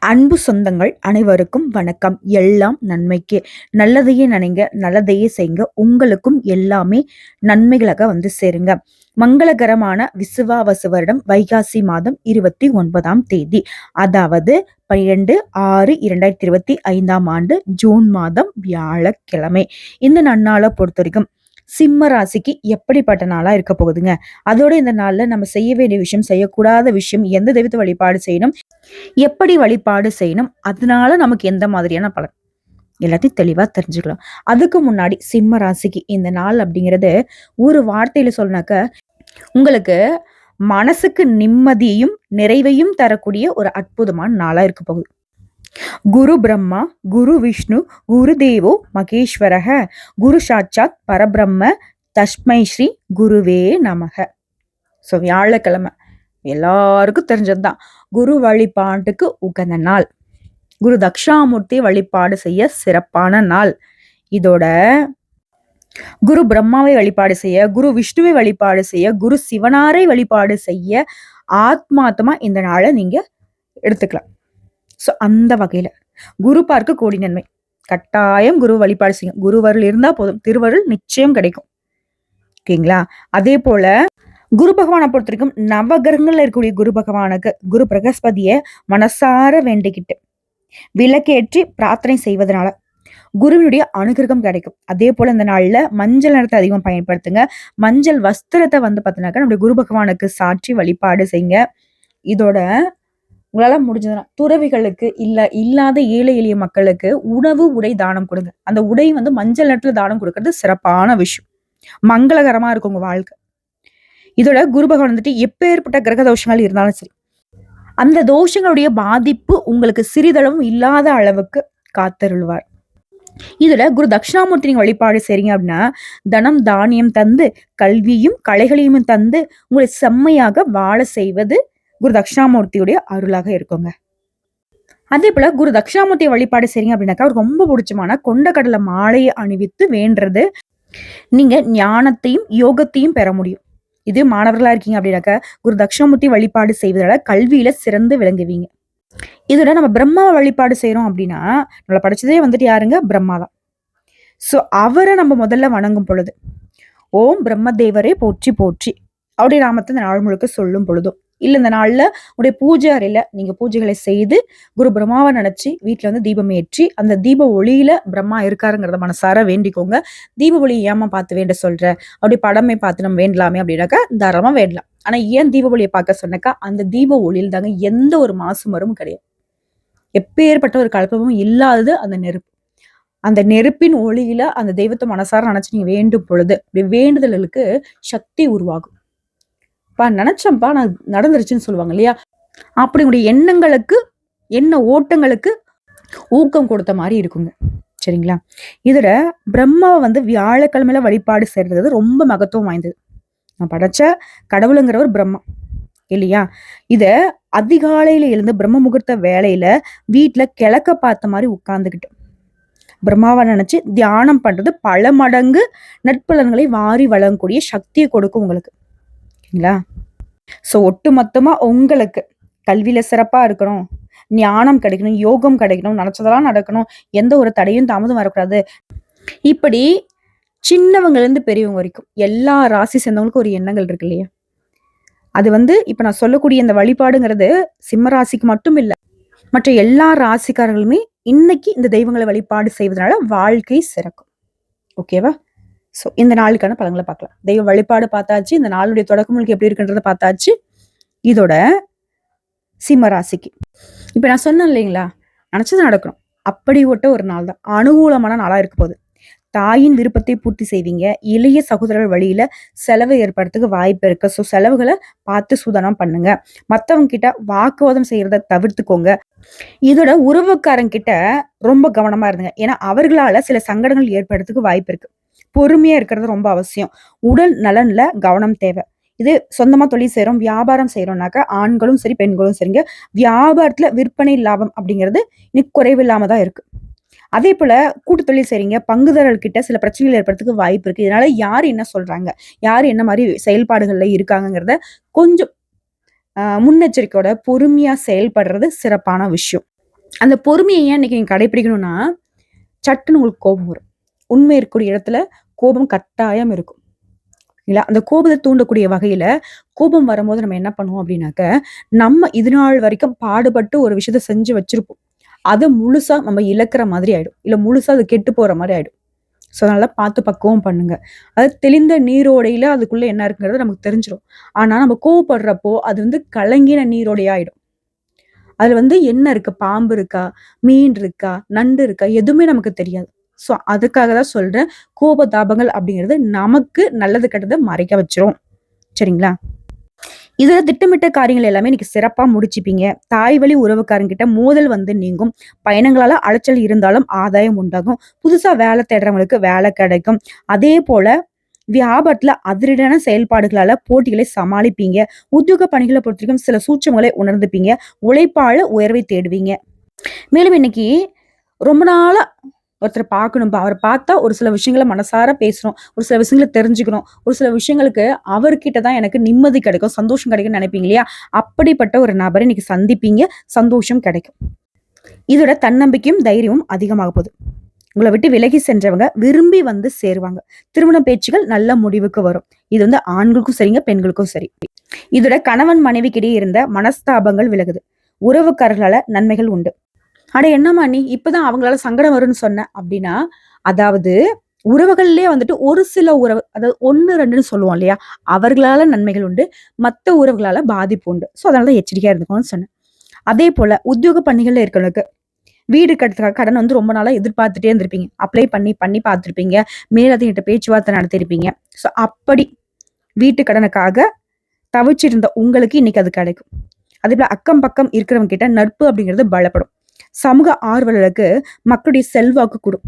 அன்பு சொந்தங்கள் அனைவருக்கும் வணக்கம். எல்லாம் நன்மைக்கு. நல்லதையே நினைங்க நல்லதையே செய்யுங்க. உங்களுக்கும் எல்லாமே நன்மைகளாக வந்து சேருங்க. மங்களகரமான விசுவாவசு வருடம் வைகாசி மாதம் இருபத்தி ஒன்பதாம் தேதி. அதாவது பன்னிரெண்டு ஆறு இரண்டாயிரத்தி இருபத்தி ஐந்தாம் ஆண்டு ஜூன் மாதம் வியாழக்கிழமை. இந்த நன்னாளை பொறுத்த வரைக்கும் சிம்ம ராசிக்கு எப்படிப்பட்ட நாளாக இருக்க போகுதுங்க? அதோட இந்த நாளில் நம்ம செய்ய வேண்டிய விஷயம் செய்யக்கூடாத விஷயம் எந்த தெய்வத்தை வழிபாடு செய்யணும் எப்படி வழிபாடு செய்யணும் அதனால நமக்கு எந்த மாதிரியான பலன்? எல்லாத்தையும் தெளிவாக தெரிஞ்சுக்கலாம். அதுக்கு முன்னாடி சிம்ம ராசிக்கு இந்த நாள் அப்படிங்கிறது ஒரு வார்த்தையில் சொன்னாக்க உங்களுக்கு மனசுக்கு நிம்மதியும் நிறைவையும் தரக்கூடிய ஒரு அற்புதமான நாளாக இருக்க போகுது. குரு பிரம்மா குரு விஷ்ணு குரு தேவோ மகேஸ்வரக. குரு சாட்சாத் பரபிரம்ம. தஸ்மை ஸ்ரீ குருவே நமக. ஸோ வியாழக்கிழமை. எல்லாருக்கும் தெரிஞ்சதுதான். குரு வழிபாட்டுக்கு உகந்த நாள். குரு தக்ஷாமூர்த்தி வழிபாடு செய்ய சிறப்பான நாள். இதோட குரு பிரம்மாவை வழிபாடு செய்ய குரு விஷ்ணுவை வழிபாடு செய்ய குரு சிவனாரை வழிபாடு செய்ய ஆத்மாத்தமா இந்த நாளை நீங்க எடுத்துக்கலாம். ஸோ அந்த வகையில. குரு பார்க்க கோடி நன்மை. கட்டாயம் குரு வழிபாடு செய்யும். குருவருள் இருந்தால் போதும். திருவருள் நிச்சயம் கிடைக்கும். ஓகேங்களா? அதே போல குரு பகவானை பொறுத்த வரைக்கும் நவகிரகங்கள்ல இருக்கக்கூடிய குரு பகவானுக்கு குரு பிரகஸ்பதிய மனசார வேண்டிக்கிட்டு விளக்கேற்றி பிரார்த்தனை செய்வதனால குருவினுடைய அனுகிரகம் கிடைக்கும். அதே போல இந்த நாள்ல மஞ்சள் நிறத்தை அதிகம் பயன்படுத்துங்க. மஞ்சள் வஸ்திரத்தை வந்து பார்த்தீங்கன்னாக்கா நம்முடைய குரு பகவானுக்கு சாற்றி வழிபாடு செய்யுங்க. இதோட உங்களால முடிஞ்சதுன்னா துறவிகளுக்கு இல்ல இல்லாத ஏழை எளிய மக்களுக்கு உணவு உடை தானம் கொடுங்க. அந்த உடை வந்து மஞ்சள் நிறத்துல தானம் கொடுக்கறது சிறப்பான விஷயம். மங்களகரமா இருக்கும் உங்க வாழ்க்கை. இதோட குரு பகவான் வந்துட்டு எப்பேற்பட்ட கிரக தோஷங்கள் இருந்தாலும் சரி அந்த தோஷங்களுடைய பாதிப்பு உங்களுக்கு சிறிதளவும் இல்லாத அளவுக்கு காத்தருள்வார். இதுல குரு தட்சிணாமூர்த்தி நீங்க வழிபாடு செய்றீங்க அப்படின்னா தனம் தானியம் தந்து கல்வியும் கலைகளையும் தந்து உங்களை செம்மையாக வாழ செய்வது குரு தட்சிணாமூர்த்தியுடைய அருளாக இருக்குங்க. அதே போல குரு தட்சிணாமூர்த்தி வழிபாடு செய்றீங்க அப்படின்னாக்கா ரொம்ப பிடிச்சமான கொண்ட கடலை மாலையை அணிவித்து வேண்டுறது நீங்க ஞானத்தையும் யோகத்தையும் பெற முடியும். இது மாணவர்களா இருக்கீங்க அப்படின்னாக்கா குரு தட்சிணாமூர்த்தி வழிபாடு செய்வதால கல்வியில சிறந்து விளங்குவீங்க. இதோட நம்ம பிரம்மாவை வழிபாடு செய்யறோம் அப்படின்னா நம்மளை படிச்சதே வந்துட்டு யாருங்க? பிரம்மா தான். ஸோ அவரை நம்ம முதல்ல வணங்கும் பொழுது ஓம் பிரம்மதேவரே போற்றி போற்றி அவருடைய நாமத்தை இந்த நாள் முழுக்க சொல்லும் பொழுதும். இல்லை இந்த நாளில் உடைய பூஜை அறையில் நீங்கள் பூஜைகளை செய்து குரு பிரம்மாவை நினச்சி வீட்டில் வந்து தீபம் ஏற்றி அந்த தீப ஒளியில் பிரம்மா இருக்காருங்கிறத மனசார வேண்டிக்கோங்க. தீப ஒளி ஏமா பார்த்து வேண்ட சொல்கிற அப்படி படமே பார்த்து நம்ம வேண்டலாமே அப்படின்னாக்கா தாராளமாக வேண்டலாம். ஆனால் ஏன் தீப ஒளியை பார்க்க சொன்னாக்கா அந்த தீப ஒளியில் தாங்க எந்த ஒரு மாசு மரமும் கிடையாது. எப்பேற்பட்ட ஒரு கலப்பமும் இல்லாதது அந்த நெருப்பு. அந்த நெருப்பின் ஒளியில அந்த தெய்வத்தை மனசார நினைச்சு நீங்க வேண்டும் பொழுது அப்படி வேண்டுதலுக்கு சக்தி உருவாகும். பா நினைச்சேன்ப்பா நான் நடந்துருச்சுன்னு சொல்லுவாங்க இல்லையா? அப்படி உங்களுடைய எண்ணங்களுக்கு எண்ண ஓட்டங்களுக்கு ஊக்கம் கொடுத்த மாதிரி இருக்குங்க. சரிங்களா? இதில் பிரம்மாவை வந்து வியாழக்கிழமையில வழிபாடு செய்யறது ரொம்ப மகத்துவம் வாய்ந்தது. நான் படைச்ச கடவுளுங்கிறவர் பிரம்மா இல்லையா? இத அதிகாலையில எழுந்து பிரம்ம முகூர்த்த வேலையில வீட்டுல கிழக்க பார்த்த மாதிரி உட்கார்ந்துக்கிட்டு பிரம்மாவை நினைச்சு தியானம் பண்றது பல மடங்கு நட்பலன்களை வாரி வழங்கக்கூடிய சக்தியை கொடுக்கும் உங்களுக்கு. ஓகேங்களா ஸோ ஒட்டு மொத்தமாக உங்களுக்கு கல்வியில் சிறப்பாக இருக்கணும் ஞானம் கிடைக்கணும் யோகம் கிடைக்கணும் நினச்சதெல்லாம் நடக்கணும் எந்த ஒரு தடையும் தாமதம் வரக்கூடாது. இப்படி சின்னவங்கலேருந்து பெரியவங்க வரைக்கும் எல்லா ராசி சேர்ந்தவங்களுக்கும் ஒரு எண்ணங்கள் இருக்கு இல்லையா? அது வந்து இப்போ நான் சொல்லக்கூடிய இந்த வழிபாடுங்கிறது சிம்ம ராசிக்கு மட்டும் இல்லை மற்ற எல்லா ராசிக்காரர்களுமே இன்னைக்கு இந்த தெய்வங்களை வழிபாடு செய்வதனால வாழ்க்கை சிறக்கும். ஓகேவா ஸோ இந்த நாளுக்கான பலன்களை பார்க்கலாம். தெய்வ வழிபாடு பார்த்தாச்சு. இந்த நாளுடைய தொடக்கமுழுக்கு எப்படி இருக்குன்றத பார்த்தாச்சு. இதோட சிம்ம ராசிக்கு. இப்போ நான் சொன்னேன் இல்லைங்களா? நினச்சது நடக்கணும். அப்படி ஒட்ட ஒரு நாள் தான். அனுகூலமான நாளாக இருக்க போகுது. தாயின் விருப்பத்தை பூர்த்தி செய்வீங்க. இளைய சகோதரர் வழியில செலவு ஏற்படுறதுக்கு வாய்ப்பு இருக்கு. ஸோ செலவுகளை பார்த்து சூதனம் பண்ணுங்க. மற்றவங்க கிட்ட வாக்குவாதம் செய்யறத தவிர்த்துக்கோங்க. இதோட உறவுக்காரங்க கிட்ட ரொம்ப கவனமா இருந்துங்க. ஏன்னா அவர்களால சில சங்கடங்கள் ஏற்படுறதுக்கு வாய்ப்பு இருக்கு. பொறுமையா இருக்கிறது ரொம்ப அவசியம். உடல் நலன்ல கவனம் தேவை. இது சொந்தமா தொழில் செய்யறோம் வியாபாரம் செய்யறோம்னாக்க ஆண்களும் சரி பெண்களும் சரிங்க. வியாபாரத்துல விற்பனை லாபம் அப்படிங்கிறது இன்னைக்கு குறைவில்லாம தான் இருக்கு. அதே போல கூட்டு தொழில் செய்றீங்க பங்குதாரர்கள் கிட்ட சில பிரச்சனைகள் ஏற்படுறதுக்கு வாய்ப்பு இருக்கு. இதனால யார் என்ன சொல்றாங்க? யார் என்ன மாதிரி செயல்பாடுகள்ல இருக்காங்கங்கிறத கொஞ்சம் முன்னெச்சரிக்கையோட பொறுமையா செயல்படுறது சிறப்பான விஷயம். அந்த பொறுமையை ஏன் இன்னைக்கு நீங்க கடைபிடிக்கணும்னா சட்டுன்னு உங்களுக்கு கோபம் வரும். உண்மை இருக்கக்கூடிய இடத்துல கோபம் கட்டாயம் இருக்கும். இல்லை அந்த கோபத்தை தூண்டக்கூடிய வகையில கோபம் வரும்போது நம்ம என்ன பண்ணுவோம் அப்படின்னாக்க நம்ம இது நாள் வரைக்கும் பாடுபட்டு ஒரு விஷயத்த செஞ்சு வச்சிருப்போம். அதை முழுசா நம்ம இழக்கிற மாதிரி ஆயிடும். இல்லை முழுசா அது கெட்டு போற மாதிரி ஆயிடும். ஸோ அதனால பார்த்து பக்குவம் பண்ணுங்க. அது தெளிந்த நீரோடையில அதுக்குள்ள என்ன இருக்குங்கிறது நமக்கு தெரிஞ்சிடும் ஆனா நம்ம கோவப்படுறப்போ அது வந்து கலங்கின நீரோடையாயிடும் அதுல வந்து என்ன இருக்கு? பாம்பு இருக்கா? மீன் இருக்கா? நண்டு இருக்கா? எதுவுமே நமக்கு தெரியாது. ஸோ அதுக்காக தான் சொல்றேன் கோப தாபங்கள் அப்படிங்கிறது நமக்கு நல்லது கெட்டதை மறைக்க வச்சிரும். சரிங்களா? இதில் திட்டமிட்ட காரியங்கள் எல்லாமே இன்னைக்கு சிறப்பாக முடிச்சுப்பீங்க. தாய் வழி உறவுக்காரங்கிட்ட மோதல் வந்து நீங்கும். பயணங்களால் அலைச்சல் இருந்தாலும் ஆதாயம் உண்டாகும். புதுசா வேலை தேடுறவங்களுக்கு வேலை கிடைக்கும். அதே போல வியாபாரத்தில் அதிரடியான செயல்பாடுகளால் போட்டிகளை சமாளிப்பீங்க. உத்தியோக பணிகளை பொறுத்த வரைக்கும் சில சூட்சங்களை உணர்ந்துப்பீங்க. உழைப்பால உயர்வை தேடுவீங்க. மேலும் இன்னைக்கு ரொம்ப நாளா ஒருத்தர் பார்க்கணும். அவரை பார்த்தா ஒரு சில விஷயங்களை மனசார பேசணும் ஒரு சில விஷயங்களை தெரிஞ்சுக்கணும். ஒரு சில விஷயங்களுக்கு அவர்கிட்ட தான் எனக்கு நிம்மதி கிடைக்கும் சந்தோஷம் கிடைக்கும்னு நினைப்பீங்க இல்லையா? அப்படிப்பட்ட ஒரு நபரை இன்னைக்கு சந்திப்பீங்க. சந்தோஷம் கிடைக்கும். இதோட தன்னம்பிக்கையும் தைரியமும் அதிகமாக போகுது. உங்களை விட்டு விலகி சென்றவங்க விரும்பி வந்து சேருவாங்க. திருமண பேச்சுகள் நல்ல முடிவுக்கு வரும். இது வந்து ஆண்களுக்கும் சரிங்க பெண்களுக்கும் சரி. இதோட கணவன் மனைவிக்கிடையே இருந்த மனஸ்தாபங்கள் விலகுது. உறவுக்காரர்களால நன்மைகள் உண்டு. அட என்னம்மா நீ? இப்பதான் அவங்களால சங்கடம் வரும்னு சொன்ன. அப்படின்னா அதாவது உறவுகள்லயே வந்துட்டு ஒரு சில உறவு அதாவது ஒன்னு ரெண்டுன்னு சொல்லுவோம் இல்லையா? அவர்களால நன்மைகள் உண்டு மற்ற உறவுகளால பாதிப்பு உண்டு. ஸோ அதனால எச்சரிக்கையா இருந்துக்கோன்னு சொன்னேன். அதே போல உத்தியோக பணிகள்ல இருக்கிறவங்களுக்கு வீடு கட்டுறதுக்காக கடன் வந்து ரொம்ப நாளா எதிர்பார்த்துட்டே இருந்திருப்பீங்க. அப்ளை பண்ணி பண்ணி பார்த்துருப்பீங்க. மேலதிகிட்ட பேச்சுவார்த்தை நடத்திருப்பீங்க ஸோ அப்படி வீட்டு கடனுக்காக தவிச்சிருந்த உங்களுக்கு இன்னைக்கு அது கிடைக்கும். அதே போல அக்கம் பக்கம் இருக்கிறவங்க கிட்ட நட்பு அப்படிங்கிறது பலப்படும். சமூக ஆர்வலர்களுக்கு மக்களுடைய செல்வாக்கு கூடும்.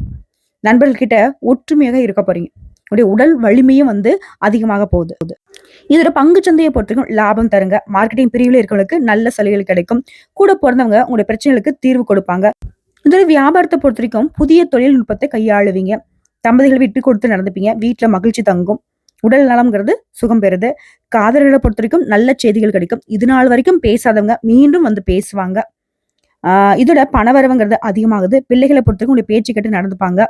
நண்பர்கள் கிட்ட ஒற்றுமையாக இருக்க போறீங்க. உடைய உடல் வலிமையும் வந்து அதிகமாக போகுது. இதோட பங்கு சந்தையை பொறுத்தவரைக்கும் லாபம் தருங்க. மார்க்கெட்டிங் பிரிவில் இருக்கிறவங்களுக்கு நல்ல சலுகைகள் கிடைக்கும். கூட பிறந்தவங்க உங்களுடைய பிரச்சனைகளுக்கு தீர்வு கொடுப்பாங்க. இதோட வியாபாரத்தை பொறுத்த வரைக்கும் புதிய தொழில்நுட்பத்தை கையாளுவீங்க. தம்பதிகள் விட்டு கொடுத்து நடந்துப்பீங்க. வீட்டில் மகிழ்ச்சி தங்கும். உடல் நலம்ங்கிறது சுகம் பெறுது. காதலர்களை பொறுத்த வரைக்கும் நல்ல செய்திகள் கிடைக்கும். இது நாள் வரைக்கும் பேசாதவங்க மீண்டும் வந்து பேசுவாங்க. இதோட பணவரவுங்கிறது அதிகமாகுது. பிள்ளைகளை பொறுத்தவரைக்கும் உங்களுடைய பேச்சு கேட்டு நடந்துப்பாங்க.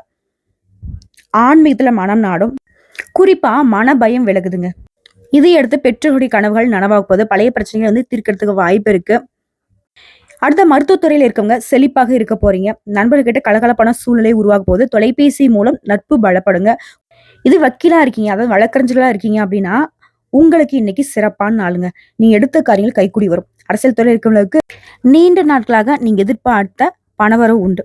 ஆன்மீகத்துல மனம் நாடும். குறிப்பா மன பயம் விலகுதுங்க. இதையடுத்து பெற்றோருடைய கனவுகள் நனவாக்குவது பழைய பிரச்சனைகள் வந்து தீர்க்கறதுக்கு வாய்ப்பு இருக்கு. அடுத்த மருத்துவத்துறையில் இருக்கவங்க செழிப்பாக இருக்க போறீங்க. நண்பர்கிட்ட கலகலப்பான சூழ்நிலை உருவாக போது தொலைபேசி மூலம் நட்பு பலப்படுங்க. இது வக்கீலா இருக்கீங்க. அதாவது வழக்கறிஞர்களா இருக்கீங்க அப்படின்னா உங்களுக்கு இன்னைக்கு சிறப்பான நாளுங்க. நீங்க எடுத்த காரியங்கள் கைக்கூடி வரும். அரசியல் துறை இருக்கிறவங்களுக்கு நீண்ட நாட்களாக நீங்க எதிர்பார்த்த பணவரவு உண்டு.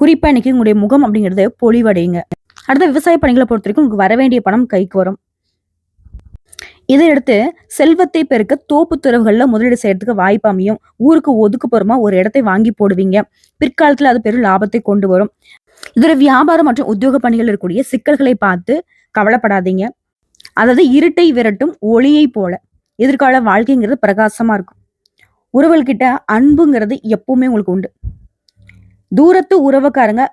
குறிப்பா இன்னைக்கு உங்களுடைய முகம் அப்படிங்கிறது பொலிவடையுங்க. அடுத்த விவசாய பணிகளை பொறுத்த வரைக்கும் உங்களுக்கு வர வேண்டிய பணம் கைக்கு வரும். இதையடுத்து செல்வத்தை பெருக்க தோப்பு துறவுகள்ல முதலீடு செய்யறதுக்கு வாய்ப்பு அமையும். ஊருக்கு ஒதுக்குப்புறமா ஒரு இடத்தை வாங்கி போடுவீங்க. பிற்காலத்துல அது பெரும் லாபத்தை கொண்டு வரும். இதோட வியாபாரம் மற்றும் உத்தியோக பணிகள் இருக்கக்கூடிய சிக்கல்களை பார்த்து கவலைப்படாதீங்க. அதாவது இருட்டை விரட்டும் ஒளியை போல. எதிர்கால வாழ்க்கைங்கிறது பிரகாசமா இருக்கும். உறவுகள்கிட்ட அன்புங்கிறது எப்பவுமே உங்களுக்கு உண்டு. தூரத்து உறவுக்காரங்க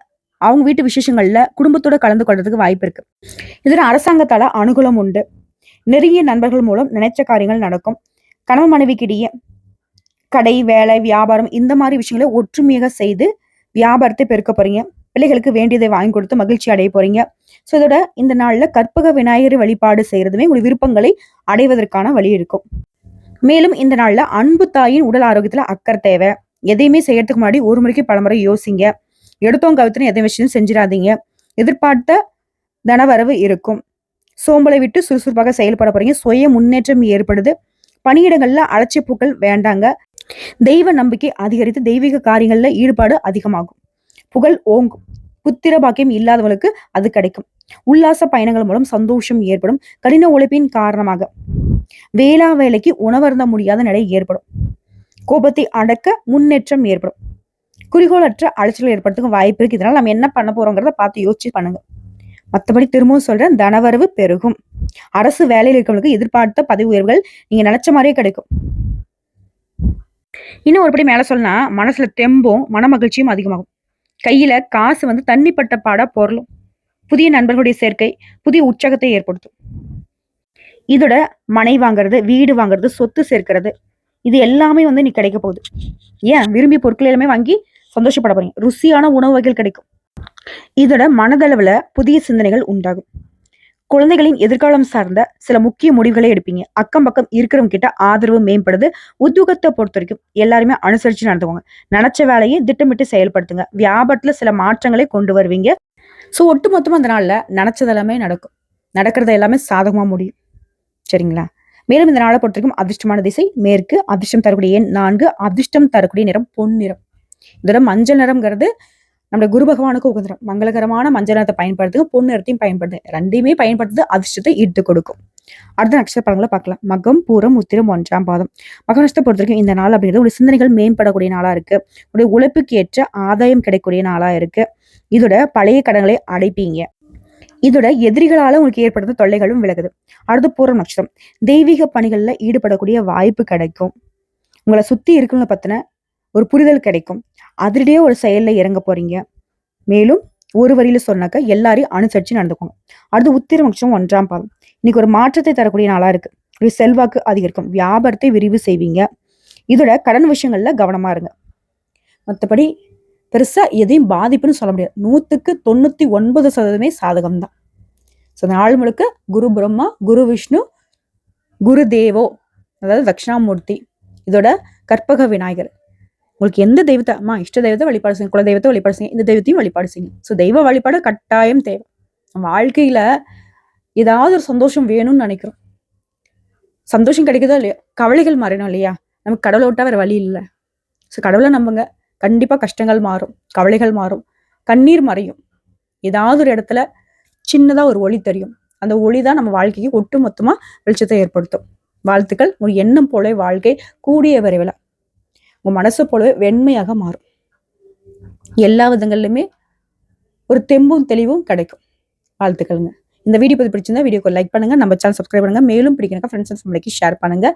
அவங்க வீட்டு விசேஷங்கள்ல குடும்பத்தோட கலந்து கொள்றதுக்கு வாய்ப்பு இருக்கு. இதில் அரசாங்கத்தால அனுகூலம் உண்டு. நெருங்கிய நண்பர்கள் மூலம் நினைச்ச காரியங்கள் நடக்கும். கணவன் மனைவிக்கிடையே கடை வேலை வியாபாரம் இந்த மாதிரி விஷயங்களை ஒற்றுமையாக செய்து வியாபாரத்தை பெருக்க போறீங்க. பிள்ளைகளுக்கு வேண்டியதை வாங்கி கொடுத்து மகிழ்ச்சி அடைய போறீங்க. ஸோ இதோட இந்த நாளில் கற்பக விநாயகர் வழிபாடு செய்யறதுமே உங்கள் விருப்பங்களை அடைவதற்கான வழி இருக்கும். மேலும் இந்த நாள்ல அன்பு தாயின் உடல் ஆரோக்கியத்துல அக்கறை தேவை. எதையுமே செய்யறதுக்கு முன்னாடி ஒரு முறைக்கு பலமுறை யோசிங்க. எடுத்தோம் கவித்துன்னு எதை விஷயம் செஞ்சிடாதீங்க. எதிர்பார்த்த தனவரவு இருக்கும். சோம்பலை விட்டு சுறுசுறுப்பாக செயல்பட போறீங்க. சுய முன்னேற்றம் ஏற்படுது. பணியிடங்கள்ல அலட்சியப்பூக்கள் வேண்டாங்க. தெய்வ நம்பிக்கை அதிகரித்து தெய்வீக காரியங்கள்ல ஈடுபாடு அதிகமாகும். புகழ் ஓங்கும். புத்திர பாக்கியம் இல்லாதவங்களுக்கு அது கிடைக்கும். உல்லாச பயணங்கள் மூலம் சந்தோஷம் ஏற்படும். கடின உழைப்பின் காரணமாக. வேளா வேலைக்கு உணவருந்த முடியாத நிலை ஏற்படும். கோபத்தை அடக்க முன்னேற்றம் ஏற்படும். குறிக்கோளற்ற அலைச்சல் ஏற்படுறதுக்கு வாய்ப்பு இருக்கு. இதனால நம்ம என்ன பண்ண போறோங்கிறத பார்த்து யோசிச்சு பண்ணுங்க. மற்றபடி திரும்பவும் சொல்றேன் தனவரவு பெருகும். அரசு வேலையில் இருக்கவங்களுக்கு எதிர்பார்த்த பதவி உயர்வுகள் நீங்க நினைச்ச மாதிரியே கிடைக்கும். இன்னும் ஒருபடி மேல சொன்னா மனசுல தெம்பும் மன மகிழ்ச்சியும் அதிகமாகும். கையில காசு வந்து தண்ணிப்பட்ட பாடா பொருளும். புதிய நண்பர்களுடைய சேர்க்கை புதிய உற்சாகத்தை ஏற்படுத்தும். இதோட மனை வாங்குறது வீடு வாங்குறது சொத்து சேர்க்கிறது இது எல்லாமே வந்து நீ கிடைக்க போகுது. ஏன்? விரும்பி பொருட்கள் எல்லாமே வாங்கி சந்தோஷப்பட போறீங்க. ருசியான உணவு வகைகள் கிடைக்கும். இதோட மனதளவுல புதிய சிந்தனைகள் உண்டாகும். குழந்தைகளின் எதிர்காலம் சார்ந்த சில முக்கிய முடிவுகளை எடுப்பீங்க. அக்கம் பக்கம் இருக்கிறவங்க கிட்ட ஆதரவு மேம்படுது. உத்தியோகத்தை பொறுத்த வரைக்கும் எல்லாருமே அனுசரிச்சு நடந்துவாங்க நினைச்ச வேலையை திட்டமிட்டு செயல்படுத்துங்க. வியாபாரத்துல சில மாற்றங்களை கொண்டு வருவீங்க. ஸோ ஒட்டுமொத்தமாக அந்த நாள்ல நினைச்சது எல்லாமே நடக்கும். நடக்கிறது எல்லாமே சாதகமா முடியும். சரிங்களா? மேலும் இந்த நாளை பொறுத்தவரைக்கும் அதிர்ஷ்டமான திசை மேற்கு அதிர்ஷ்டம் தரக்கூடிய எண் நான்கு அதிர்ஷ்டம் தரக்கூடிய நிறம் பொன் நிறம். இதோட மஞ்சள் நிறம்ங்கிறது நம்முடைய குரு பகவானுக்கு உகந்திரம் மங்களகரமான மஞ்சள் நிறத்தை பயன்படுத்துங்க பொன் நிறத்தையும் பயன்படுது. ரெண்டையுமே பயன்படுத்து அதிர்ஷ்டத்தை ஈர்த்து கொடுக்கும். அடுத்த நட்சத்திர பழங்களை பார்க்கலாம். மகம் பூரம் உத்திரம் ஒன்றாம் பாதம். மக நட்சத்திரத்தை பொறுத்த வரைக்கும் இந்த நாள் அப்படிங்கிறது ஒரு சிந்தனைகள் மேம்படக்கூடிய நாளா இருக்கு. உடைய உழைப்புக்கு ஏற்ற ஆதாயம் கிடைக்கக்கூடிய நாளா இருக்கு. இதோட பழைய கடன்களை அடைப்பீங்க. இதோட எதிரிகளால உங்களுக்கு ஏற்படுத்த தொல்லைகளும் விலகுது. அடுத்து பூரம் நட்சத்திரம். தெய்வீக பணிகளில் ஈடுபடக்கூடிய வாய்ப்பு கிடைக்கும். உங்களை சுத்தி இருக்கிறவங்க பத்தின ஒரு புரிதல் கிடைக்கும். அதிரடியே ஒரு செயலில் இறங்க போறீங்க. மேலும் ஒரு வரியில சொன்னாக்க எல்லாரையும் அனுசரிச்சு நடந்துக்கோங்க. அடுத்து உத்திர நட்சத்திரம் ஒன்றாம் பாதம். இன்னைக்கு ஒரு மாற்றத்தை தரக்கூடிய நாளா இருக்கு. ஒரு செல்வாக்கு அதிகரிக்கும். வியாபாரத்தை விரிவு செய்வீங்க. இதோட கடன் விஷயங்கள்ல கவனமா இருங்க. மற்றபடி பெருசாக எதையும் பாதிப்புன்னு சொல்ல முடியாது. நூற்றுக்கு தொண்ணூற்றி ஒன்பது சதவீதமே சாதகம் தான் ஸோ நாள் முழுக்க குரு பிரம்மா குரு விஷ்ணு குரு தேவோ அதாவது தட்சிணாமூர்த்தி இதோட கற்பக விநாயகர். உங்களுக்கு எந்த தெய்வத்தை அம்மா இஷ்ட தெய்வத்தை வழிபாடு செய்யுங்க குல தெய்வத்தை வழிபாடு செய்யுங்க இந்த தெய்வத்தையும் வழிபாடு செய்யுங்க. ஸோ தெய்வ வழிபாடு கட்டாயம் தேவை. வாழ்க்கையில் ஏதாவது ஒரு சந்தோஷம் வேணும்னு நினைக்கிறோம். சந்தோஷம் கிடைக்குதோ இல்லையா? கவலைகள் மாறணும் இல்லையா? நமக்கு கடவுளை விட்டா வேறு வழி இல்லை. ஸோ கடவுளை நம்புங்க. கண்டிப்பாக கஷ்டங்கள் மாறும் கவலைகள் மாறும். கண்ணீர் மறையும். ஏதாவது ஒரு இடத்துல சின்னதாக ஒரு ஒளி தெரியும். அந்த ஒளி தான் நம்ம வாழ்க்கைக்கு ஒட்டு மொத்தமாக வெளிச்சத்தை ஏற்படுத்தும். வாழ்த்துக்கள். ஒரு எண்ணம் போல வாழ்க்கை கூடிய விரைவில் உங்கள் மனசு போலவே வெண்மையாக மாறும். எல்லா விதங்கள்லையுமே ஒரு தெம்பும் தெளிவும் கிடைக்கும். வாழ்த்துக்கள்ங்க. இந்த வீடியோ பத்தி பிடிச்சிருந்தா வீடியோக்கு லைக் பண்ணுங்க. நம்ம சேனல் சப்ஸ்கிரைப் பண்ணுங்க. மேலும் பிடிக்கணும் ஃப்ரெண்ட்ஸ் அண்ட் ஃபேமிலிக்கு ஷேர் பண்ணுங்க.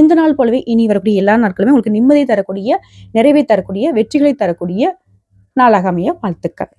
இந்த நாள் போலவே இனி வரக்கூடிய எல்லா நாட்களுமே உங்களுக்கு நிம்மதியை தரக்கூடிய நிறைவை தரக்கூடிய வெற்றிகளை தரக்கூடிய நாளாக அமைய வாழ்த்துக்கள்.